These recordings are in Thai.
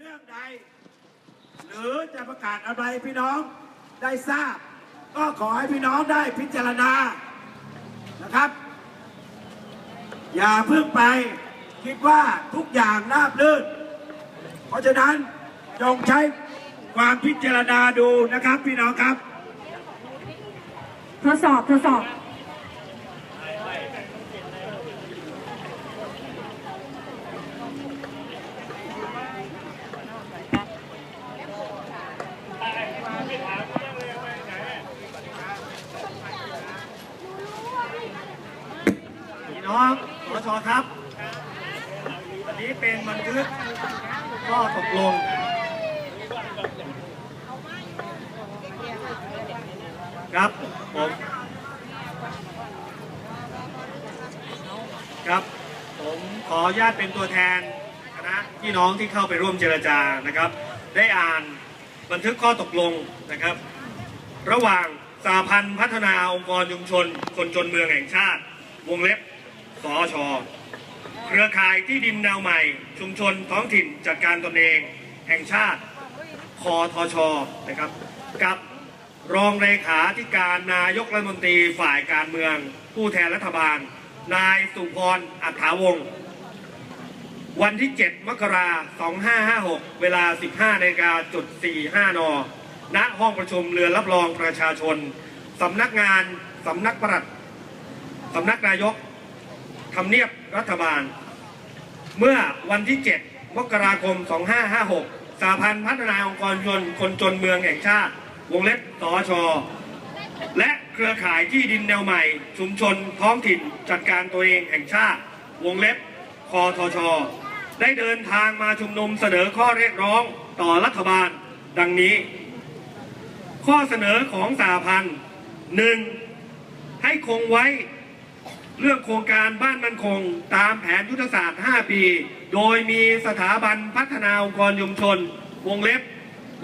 เรื่องใด หรือจะประกาศอะไรพี่น้องได้ทราบ ก็ขอให้พี่น้องได้พิจารณานะครับ อย่าเพิ่งไปคิดว่าทุกอย่างราบรื่น เพราะฉะนั้นจงใช้ความพิจารณาดูนะครับพี่น้องครับ ทดสอบ ทดสอบ พี่น้องสชครับ วันนี้เป็นบันทึกข้อตกลง ครับผมครับผมขออนุญาตเป็นตัวแทนคณะพี่น้องที่เข้าไปร่วมเจรจานะครับ ได้อ่านบันทึกข้อตกลงนะครับ ระหว่างสาพันธ์พัฒนาองค์กรชุมชน คนจนเมืองแห่งชาติ วงเล็บสอชเครือข่ายที่ดินแนวใหม่ ชุมชนท้องถิ่นจัดการตนเอง แห่งชาติคอทชนะครับ กับ รองเลขาธิการนายกรัฐมนตรีฝ่ายการเมือง ผู้แทนรัฐบาล นายสุพรอัฐาวงศ์วันที่ 7 มกราคม 2556 เวลา 15นาฬิกาจุด45 น ณ ห้องประชุมเรือนรับรองประชาชน สำนักงาน สำนักปลัด สำนักนายก ทำเนียบรัฐบาล เมื่อวันที่ 7 มกราคม 2556 สาพันธ์พัฒนาองค์กรชนคนจนเมืองแห่งชาติ วงเล็บสอชและเครือข่ายที่ดินแนวใหม่ ชุมชนท้องถิ่นจัดการตัวเองแห่งชาติ วงเล็บคอทช ได้เดินทางมาชุมนุมเสนอข้อเรียกร้องต่อรัฐบาล ดังนี้ ข้อเสนอของสาพันธ์หนึ่งให้คงไว้เรื่องโครงการบ้านมั่นคงตามแผนยุทธศาสตร์ 5 ปี โดยมีสถาบันพัฒนาองค์กรชุมชน วงเล็บ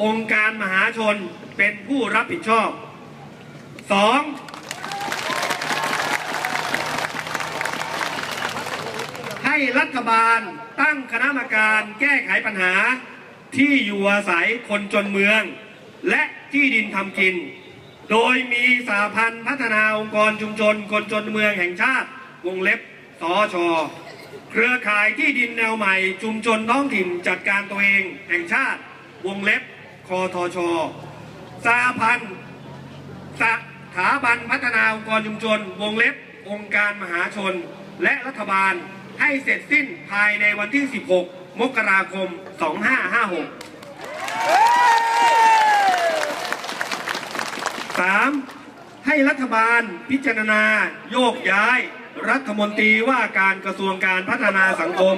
องค์การมหาชนเป็นผู้รับผิดชอบ 2. ให้รัฐบาลตั้งคณะกรรมการแก้ไขปัญหาที่อยู่อาศัยคนจนเมือง และที่ดินทำกิน โดยมีสาพันธ์พัฒนาองค์กรชุมชน คนจนเมืองแห่งชาติ วงเล็บสอชอเครือข่ายที่ดินแนวใหม่ ชุมชนท้องถิ่นจัดการตัวเองแห่งชาติ วงเล็บ คอทชสาพันธ์สถาบันพัฒนาองค์กรชุมชน วงเล็บ องค์การมหาชน และรัฐบาลให้เสร็จสิ้นภายในวันที่ 16 มกราคม 2556 3. ให้รัฐบาลพิจารณา โยกย้าย รัฐมนตรีว่าการกระทรวงการพัฒนาสังคม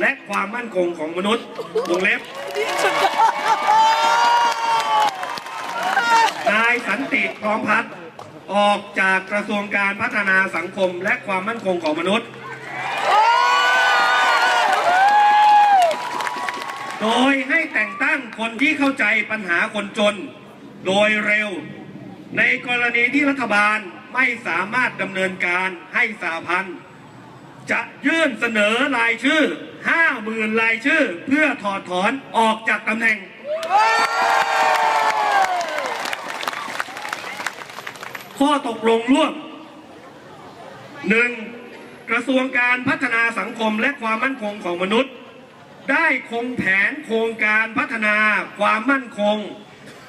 และความมั่นคงของมนุษย์วงเล็บ นายสันติพร้อมพัฒน์ออกจากกระทรวงการพัฒนาสังคมและความมั่นคงของมนุษย์ โดยให้แต่งตั้งคนที่เข้าใจปัญหาคนจน โดยเร็ว ในกรณีที่รัฐบาลไม่สามารถดำเนินการให้สาพันธ์จะยื่นเสนอรายชื่อ 50,000 รายชื่อ เพื่อถอดถอนออกจากตำแหน่ง ข้อตกลงร่วม 1. กระทรวงการพัฒนาสังคมและความมั่นคงของมนุษย์ ได้คงแผนโครงการพัฒนาความมั่นคง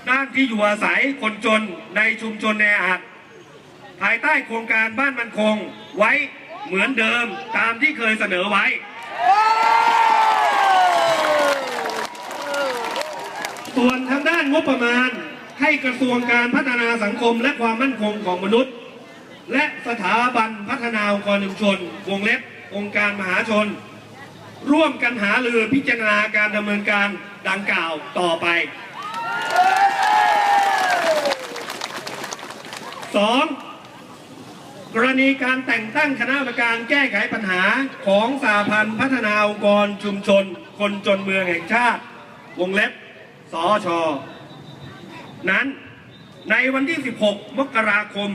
ด้านที่อยู่อาศัยคนจนในชุมชนแออัดภายใต้โครงการบ้านมั่นคงไว้เหมือนเดิมตามที่เคยเสนอไว้ ส่วนทางด้านงบประมาณ ให้กระทรวงการพัฒนาสังคมและความมั่นคงของมนุษย์ และสถาบันพัฒนาองค์กรชุมชน วงเล็บ องค์การมหาชน ร่วมกันหารือพิจารณาการดำเนินการดังกล่าวต่อไป 2. กรณีการแต่งตั้งคณะกรรมการแก้ไขปัญหาของสาพันธ์พัฒนาองค์กรชุมชน คนจนเมืองแห่งชาติ วงเล็บสอช นั้นในวันที่ 16 มกราคม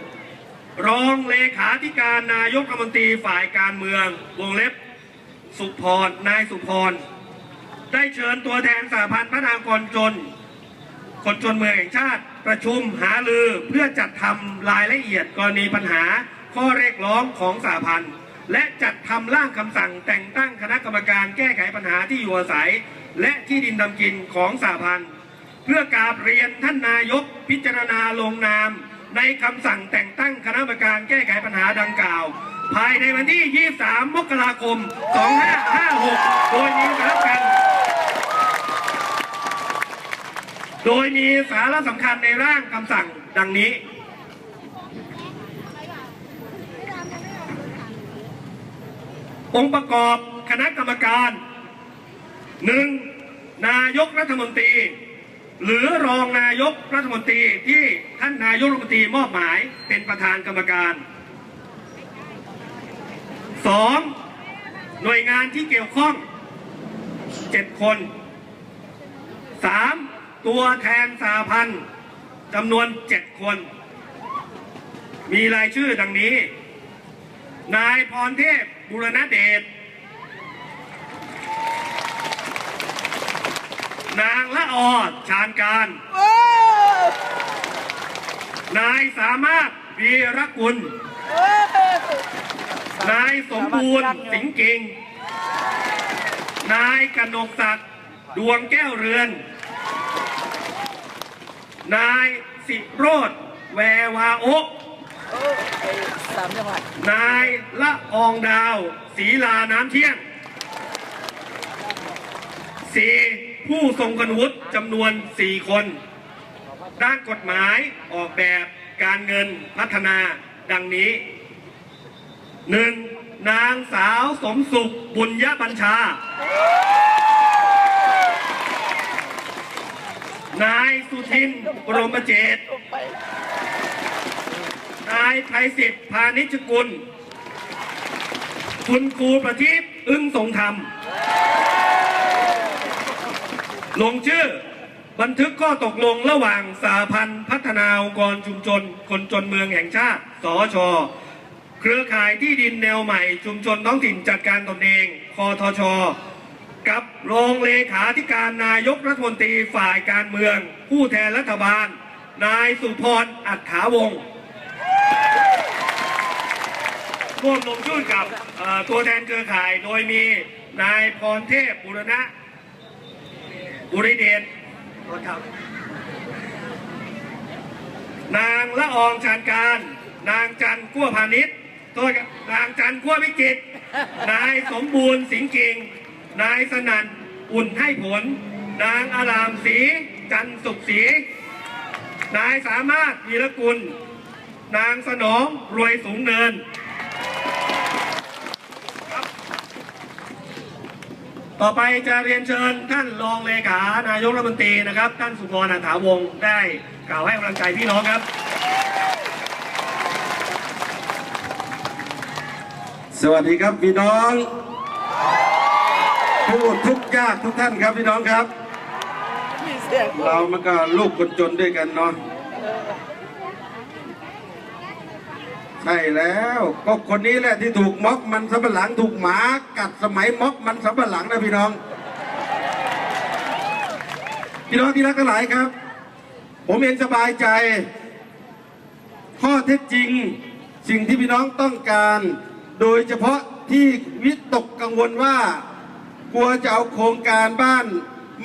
2556 รองเลขาธิการนายกรัฐมนตรีฝ่ายการเมือง วงเล็บ สุพร นายสุพร ได้เชิญตัวแทนสหพันธ์พัฒนาคนจน คนจนเมืองแห่งชาติประชุมหารือเพื่อจัดทำรายละเอียดกรณีปัญหาข้อเรียกร้องของสหพันธ์ และจัดทำร่างคำสั่งแต่งตั้งคณะกรรมการแก้ไขปัญหาที่อยู่อาศัย และที่ดินทำกินของสหพันธ์ เพื่อกราบเรียนท่านนายกพิจารณาลงนาม ในคำสั่งแต่งตั้งคณะกรรมการแก้ไขปัญหาดังกล่าว ภายในวันที่ 23 มกราคม 2556 โดยมีสำคัญโดยมีสาระสำคัญในร่างคำสั่งดังนี้องค์ประกอบคณะกรรมการหนึ่งนายกรัฐมนตรี หรือรองนายกรัฐมนตรีที่ท่านนายกรัฐมนตรีมอบหมายเป็นประธานกรรมการสองหน่วยงานที่เกี่ยวข้องเจ็ดคนสามตัวแทนสาพันธ์จำนวนเจ็ดคน มีรายชื่อดังนี้ นายพรเทพบุรณเดช นางละออชานการ นายสามารถวีรกุล นายสมบูรณ์สิงห์กิ่งนายกนกศักดิ์ดวงแก้วเรือน นายสิโรธแววาโอะสามจังหวัดนายละอองดาวศรีลาน้ำเที่ยงสี่ ผู้ทรงคุณวุฒิจำนวนสี่คน ด้านกฎหมายออกแบบการเงินพัฒนาดังนี้หนึ่งนางสาวสมสุขบุญยบัญชา นายสุทินบรมเจตนายไพศิษฐ์พานิชกุล คุณครูประทีปอึ้งทรงธรรม ลงชื่อบันทึกข้อตกลงระหว่างสาพันธ์พัฒนาองค์กรชุมชน คนจนเมืองแห่งชาติ สอชเครือข่ายที่ดินแนวใหม่ ชุมชนท้องถิ่นจัดการตนเองคอทช กับรองเลขาธิการนายกรัฐมนตรีฝ่ายการเมือง ผู้แทนรัฐบาล นายสุพรอัฏฐาวงศ์ร่วมลงชื่อกับตัวแทนเครือข่ายโดยมีนายพรเทพบุรณะ บุริเดชนางละอองชานการ นางจันกั้วพาณิชย์โทษครับนางจันกั้ววิจิตรนายสมบูรณ์สิงห์กิ่งนายสนั่นอุ่นให้ผล นางอารามศรีจันสุขศรีนายสามารถวีรกุล นางสนองรวยสูงเนิน ต่อไปจะเรียนเชิญท่านรองเลขานายกรัฐมนตรีนะครับ ท่านสุพรอัฏฐาวงศ์ได้กล่าวให้กำลังใจพี่น้องครับ สวัสดีครับพี่น้องผู้ทุกข์ยากทุกท่านครับพี่น้องครับมีเสียงเรามันก็ลูกคนจนด้วยกันเนาะ ใช่แล้วก็คนนี้แหละที่ถูกม็อบมันสำปะหลังถูกหมากัดสมัยม็อบมันสำปะหลังนะพี่น้อง พี่น้องที่รักทั้งหลายครับ ผมเองสบายใจ ข้อเท็จจริง สิ่งที่พี่น้องต้องการ โดยเฉพาะที่วิตกกังวลว่า กลัวจะเอาโครงการบ้าน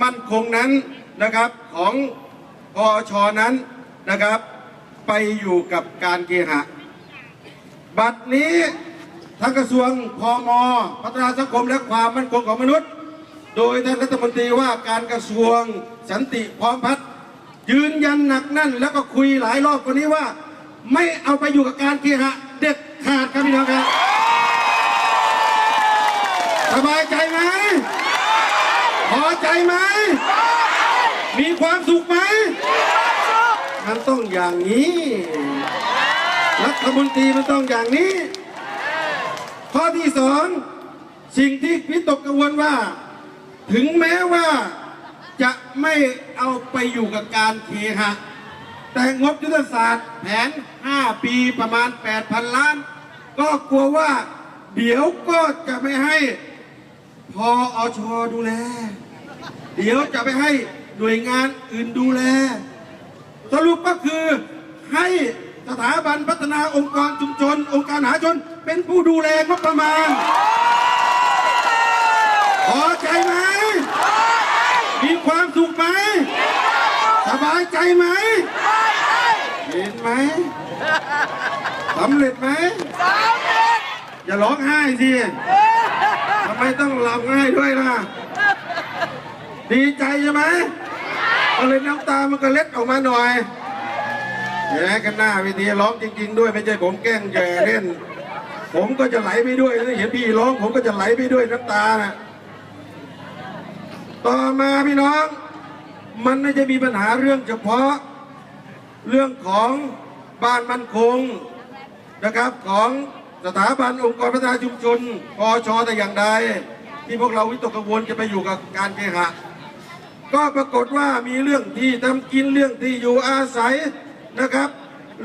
มั่นคงนั้นนะครับของพอชนั้นนะครับ ไปอยู่กับการเคหะ บัดนี้ทางกระทรวงพมพัฒนาสังคมและความมั่นคงของมนุษย์ โดยท่านรัฐมนตรีว่าการกระทรวงสันติพร้อมพัฒน์ยืนยันหนักแน่นแล้วก็คุยหลายรอบกว่านี้ว่า ไม่เอาไปอยู่กับการเคหะเด็ดขาดครับพี่น้องครับสบายใจไหมพอใจไหมมีความสุขไหมมันต้องอย่างนี้ รัฐมนตรีมันต้องอย่างนี้ ข้อที่สองสิ่งที่พิตกกังวลว่า ถึงแม้ว่าจะไม่เอาไปอยู่กับการเคหะ แต่งบยุทธศาสตร์แผน 5 ปีประมาณ 8,000 ล้าน ก็กลัวว่า เดี๋ยวก็จะไม่ให้พออชดูแล เดี๋ยวจะไปให้หน่วยงานอื่นดูแล สรุปก็คือให้ สถาบันพัฒนาองค์กรชุมชน องค์การมหาชน เป็นผู้ดูแลงบประมาณพอใจไหม มีความสุขไหม สบายใจไหม เห็นไหมสำเร็จไหมอย่าร้องไห้สิทำไมต้องร้องไห้ด้วยล่ะ ดีใจใช่ไหมก็เลยน้ำตามันก็เล็ดออกมาหน่อย เห็นไหมกันหน้าเวทีร้องจริง ๆ ด้วยไม่ใช่ผมแกล้งแย่เล่น ผมก็จะไหลไปด้วยนะเห็นพี่ร้อง ผมก็จะไหลไปด้วยน้ำตาน่ะต่อมาพี่น้อง มันไม่จะมีปัญหาเรื่องเฉพาะ เรื่องของบ้านมั่นคงนะครับของสถาบันองค์กรพัฒนาชุมชนปอชแต่อย่างใด ที่พวกเราวิตกกังวลจะไปอยู่กับการเคหะ ก็ปรากฏว่ามีเรื่องที่ทำกินเรื่องที่อยู่อาศัย นะครับ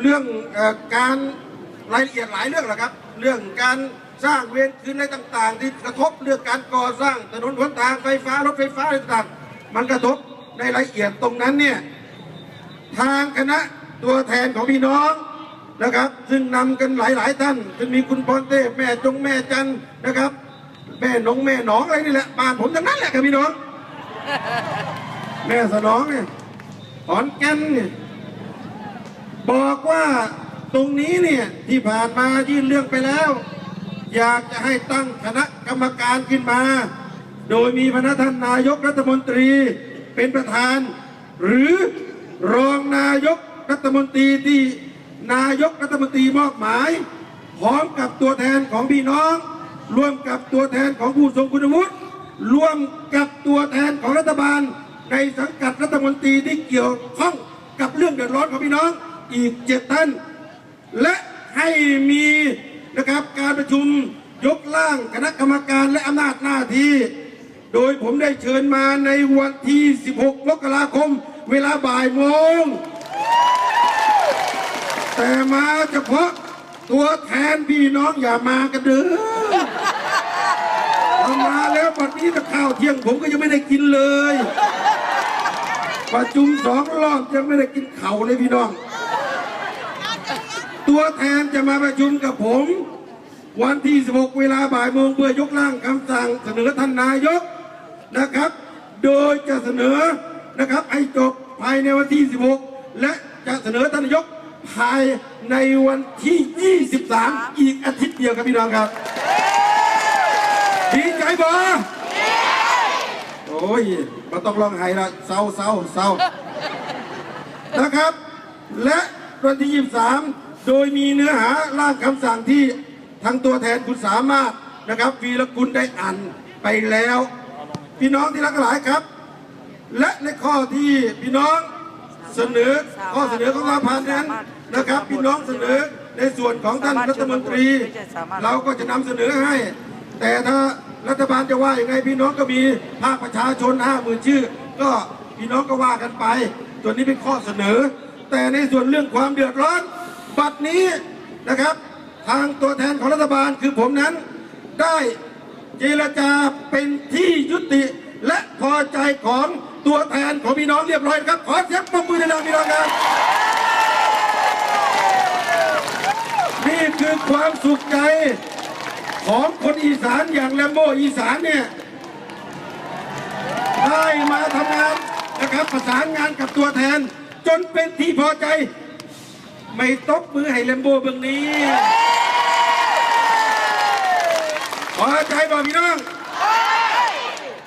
เรื่องเออการรายละเอียดหลายเรื่องแหละครับ เรื่องการสร้างเวรคืนอะไรต่างๆ ที่กระทบเรื่องการก่อสร้างถนนหนทางไฟฟ้ารถไฟฟ้าอะไรต่างๆมันกระทบในรายละเอียดตรงนั้นเนี่ยทางคณะตัวแทนของพี่น้องนะครับ ซึ่งนำกันหลาย ๆ ท่านซึ่งมีคุณพรเทพแม่จงแม่จันนะครับ แม่หนงแม่หนองอะไรนี่แหละบ้านผมทั้งนั้นแหละครับพี่น้อง แม่สนองเนี่ยขอนแก่นเนี่ย บอกว่าตรงนี้เนี่ยที่ผ่านมายื่นเรื่องไปแล้ว อยากจะให้ตั้งคณะกรรมการขึ้นมา โดยมีพระท่านนายกรัฐมนตรีเป็นประธาน หรือรองนายกรัฐมนตรีที่นายกรัฐมนตรีมอบหมาย พร้อมกับตัวแทนของพี่น้อง ร่วมกับตัวแทนของผู้ทรงคุณวุฒิร่วมกับตัวแทนของรัฐบาล ในสังกัดรัฐมนตรีที่เกี่ยวข้องกับเรื่องเดือดร้อนของพี่น้อง อีกเจ็ดท่าน และให้มีนะครับการประชุมยกร่างคณะกรรมการและอำนาจหน้าที่ โดยผมได้เชิญมาในวันที่ 16 มกราคม เวลาบ่ายโมง แต่มาเฉพาะตัวแทนพี่น้องอย่ามากันเด้อเอามาแล้ววันนี้จะข้าวเที่ยงผมก็ยังไม่ได้กินเลยประชุมสองรอบยังไม่ได้กินเข่าวเลยพี่น้อง ตัวแทนจะมาประชุมกับผม วันที่ 16 เวลาบ่ายโมงเพื่อยกร่างคำสั่งเสนอท่านนายกนะครับ โดยจะเสนอนะครับให้จบภายในวันที่ 16 และจะเสนอท่านนายกภายในวันที่ 23 อีกอาทิตย์เดียวครับพี่น้องครับดีใจบ่โอ้ยมาต้องร้องไห้ละเศร้าเศร้าเศร้านะครับ และวันที่ 23 โดยมีเนื้อหาร่างคำสั่งที่ทางตัวแทนคุณสามารถนะครับวีรกุลได้อ่านไปแล้ว พี่น้องที่รักหลายครับ และในข้อที่พี่น้องเสนอข้อเสนอของสภานั้นนะครับ พี่น้องเสนอในส่วนของท่านรัฐมนตรี เราก็จะนำเสนอให้ แต่ถ้ารัฐบาลจะว่าอย่างไงพี่น้องก็มีภาคประชาชนห้าหมื่นชื่อ ก็พี่น้องก็ว่ากันไปส่วนนี้เป็นข้อเสนอ แต่ในส่วนเรื่องความเดือดร้อน บัดนี้นะครับทางตัวแทนของรัฐบาลคือผมนั้น ได้เจรจาเป็นที่ยุติและพอใจของตัวแทนของพี่น้องเรียบร้อยครับ ขอเสียงปรบมือดังๆพี่น้องครับนี่คือความสุขใจของคนอีสานอย่างแลมโบอีสานเนี่ยได้มาทำงานนะครับประสานงานกับตัวแทน จนเป็นที่พอใจ ไม่ตบมือให้แลมโบเบื้องนี้พอใจบ่พี่น้อง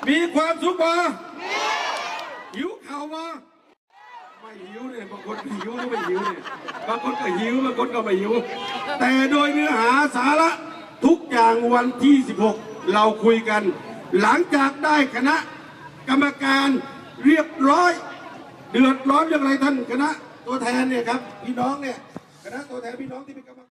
มีความสุขบ่หิวข่าวบ่ไม่หิวเนี่ยบางคนหิวหรือไม่หิวเนี่ยบางคนก็หิวบางคนก็ไม่หิว แต่โดยเนื้อหาสาระทุกอย่างวันที่ 16 เราคุยกัน หลังจากได้คณะกรรมการเรียบร้อย เดือดร้อนเรื่องอะไรท่านคณะ ตัวแทนเนี่ยครับพี่น้องเนี่ยคณะตัวแทนพี่น้องที่เป็นกรรม